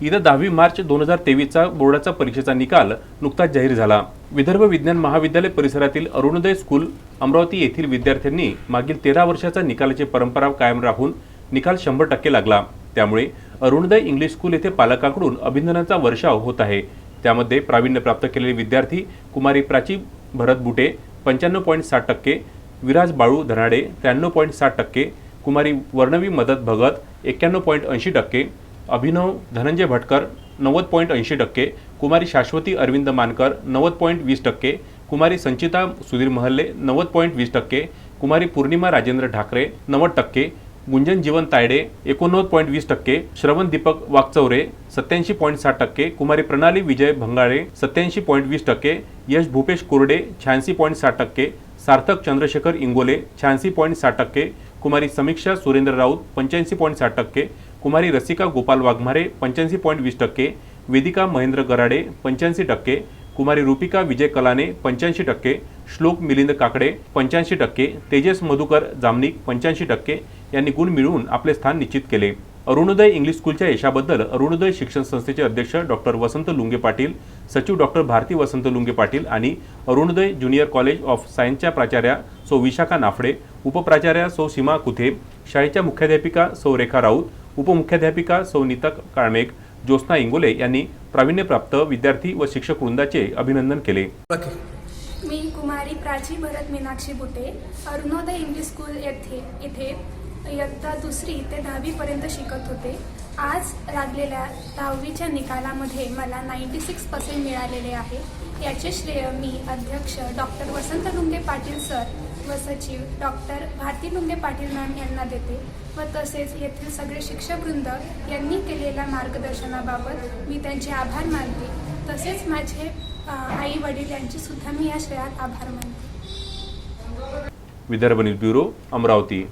येत्या दहावी मार्च दोन हजार तेवीसचा बोर्डाचा परीक्षेचा निकाल नुकताच जाहीर झाला. विदर्भ विज्ञान महाविद्यालय परिसरातील अरुणोदय स्कूल अमरावती येथील विद्यार्थ्यांनी मागील तेरा वर्षाचा निकालाची परंपरा कायम राखून निकाल शंभर टक्के लागला. त्यामुळे अरुणोदय इंग्लिश स्कूल येथे पालकांकडून अभिनंदनाचा वर्षाव होत आहे. त्यामध्ये प्रावीण्य प्राप्त केलेले विद्यार्थी कुमारी प्राची भरत बुटे पंच्याण्णव पॉईंट साठ टक्के विराज बाळू धनाडे त्र्याण्णव पॉईंट साठ टक्के कुमारी वर्णवी मदत भगत एक्क्याण्णव पॉईंट ऐंशी टक्के अभिनव धनंजय भटकर नव्वद पॉईंट ऐंशी टक्के कुमारी शाश्वती अरविंद मानकर नव्वद पॉईंट वीस टक्के कुमारी संचिता सुधीर महल्ले नव्वद पॉईंट वीस टक्के कुमारी पौर्णिमा राजेंद्र ठाकरे नव्वद टक्के गुंजन जीवन तायडे एकोणनव्वद पॉईंट वीस टक्के श्रवण दीपक वागचौरे सत्याऐंशी पॉईंट साठ टक्के कुमारी प्रणाली विजय भंगाळे सत्याऐंशी पॉईंट वीस टक्के यश भूपेश कोरडे शहाऐंशी पॉईंट साठ टक्के सार्थक चंद्रशेखर इंगोले शहाऐंशी पॉईंट साठ टक्के कुमारी समीक्षा सुरेंद्र राऊत पंच्याऐंशी पॉईंट साठ टक्के कुमारी रसिका गोपाल वाघमारे पंच्याऐंशी पॉईंट वीस टक्के वेदिका महेंद्र गराडे पंच्याऐंशी टक्के कुमारी रुपिका विजय कलाने पंच्याऐंशी टक्के श्लोक मिलिंद काकडे पंच्याऐंशी टक्के तेजस मधुकर जामनिक पंच्याऐंशी टक्के यांनी गुण मिळवून आपले स्थान निश्चित केले. अरुणोदय इंग्लिश स्कूलच्या यशाबद्दल अरुणोदय शिक्षण संस्थेचे अध्यक्ष डॉक्टर वसंत लुंगे पाटील सचिव डॉक्टर भारती वसंत लुंगे पाटील आणि अरुणोदय ज्युनियर कॉलेज ऑफ सायन्सच्या प्राचार्या सौ विशाखा नाफडे उपप्राचार्या सौ सीमा कुथे शाळेच्या मुख्याध्यापिका सौ रेखा राऊत उपमुख्याध्यापिका सौ नीता काळमेघ ज्योत्स्ना इंगोले यांनी प्रावीण्यप्राप्त विद्यार्थी व शिक्षक वृंदाचे अभिनंदन केले. मी कुमारी प्राची भरत मीनाक्षी बुटे अरुणोदय इंग्लिश स्कूल येथे इथे इयत्ता दुसरी ते दहावीपर्यंत शिकत होते. आज लागलेल्या दहावीच्या निकालामध्ये मला नाईंटी सिक्स पर्सेंट मिळालेले आहे. याचे श्रेय मी अध्यक्ष डॉक्टर वसंत लुंगे पाटील सर व सचिव डॉक्टर भारती लुंगे पाटील मॅम यांना देते व तसेच येथील सगळे शिक्षकवृंद यांनी केलेल्या मार्गदर्शनाबाबत मी त्यांचे आभार मानते. तसेच माझे आई वडील यांचीसुद्धा मी या श्रेयात आभार मानते. Vidarbha news bureau Amravati.